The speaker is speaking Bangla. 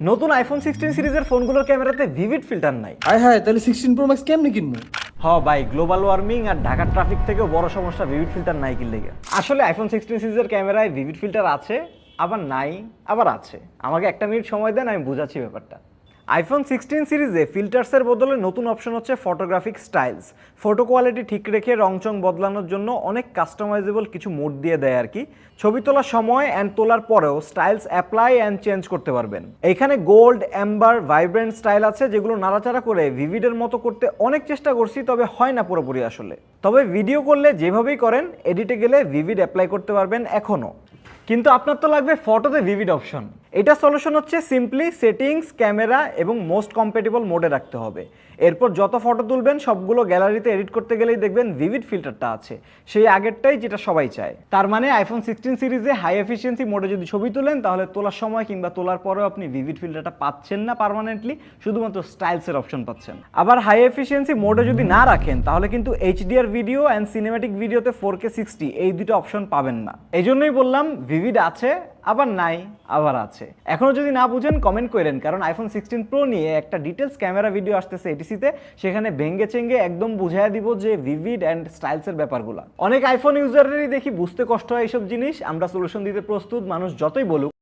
নতুন আইফোন সিক্সটিন সিরিজের ফোনগুলোর ক্যামেরাতে ভিভিড ফিল্টার নাই। আয় হায় তাহলে সিক্সটিন প্রো ম্যাক্স কেমনি কিনবো? হ ভাই গ্লোবাল ওয়ার্মিং আর ঢাকার ট্রাফিক থেকেও বড় সমস্যা ভিভিড ফিল্টার নাই কিনলে। আসলে আইফোন সিক্সটিন সিরিজের ক্যামেরায় ভিভিড ফিল্টার আছে আবার নাই আবার আছে। আমাকে একটা মিনিট সময় দেন আমি বুঝাচ্ছি ব্যাপারটা। আইফোন সিক্সটিন সিরিজে ফিল্টার্সের বদলে নতুন অপশন হচ্ছে ফটোগ্রাফিক স্টাইলস ফটো কোয়ালিটি ঠিক রেখে রংচং বদলানোর জন্য অনেক কাস্টমাইজেবল কিছু মোড দিয়ে দেয় আর কি। ছবি তোলার সময় অ্যান্ড তোলার পরেও স্টাইলস অ্যাপ্লাই অ্যান্ড চেঞ্জ করতে পারবেন। এখানে গোল্ড অ্যাম্বার ভাইব্রেন্ট স্টাইল আছে যেগুলো নাড়াচাড়া করে ভিভিডের মতো করতে অনেক চেষ্টা করছি, তবে হয় না পুরোপুরি আসলে। তবে ভিডিও করলে যেভাবেই করেন এডিটে গেলে ভিভিড অ্যাপ্লাই করতে পারবেন এখনও কিন্তু আপনার তো লাগবে ফটোতে ভিভিড অপশন এটা সলিউশন হচ্ছে সিম্পলি সেটিংস ক্যামেরা এবং মোস্ট কম্পেটেবল মোডে রাখতে হবে। এরপর যত ফটো তুলবেন, সবগুলো গ্যালারিতে এডিট করতে গেলেই দেখবেন ভিভিড ফিল্টারটা আছে। সেই আগেরটাই যেটা সবাই চায়। তার মানে আইফোন সিক্সটিন সিরিজে হাই এফিসিয়েন্সি মোডে যদি ছবি তোলেন, তাহলে তোলার সময় কিংবা তোলার পরেও আপনি ভিভিড ফিল্টারটা পাচ্ছেন না পার্মানেন্টলি শুধুমাত্র স্টাইলসের অপশন পাচ্ছেন। আবার হাই এফিসিয়েন্সি মোডে যদি না রাখেন, তাহলে কিন্তু এইচডিআর ভিডিও অ্যান্ড সিনেমেটিক ভিডিওতে ফোর কে সিক্সটি এই দুটো অপশন পাবেন না। এই জন্যই বললাম ভিভিড আছে আবার নাই, আবার আছে। এখনও যদি না বুঝেন কমেন্ট করেন কারণ আইফোন সিক্সটিন প্রো নিয়ে একটা ডিটেলস ক্যামেরা ভিডিও আসতেছে এটিসিতে সেখানে ভেঙ্গে চেঙ্গে একদম বুঝাই দিব যে ভিভিড অ্যান্ড স্টাইলসের ব্যাপারগুলো। অনেক আইফোন ইউজারেরই দেখি বুঝতে কষ্ট হয় এইসব জিনিস, আমরা সলিউশন দিতে প্রস্তুত, মানুষ যতই বলুক।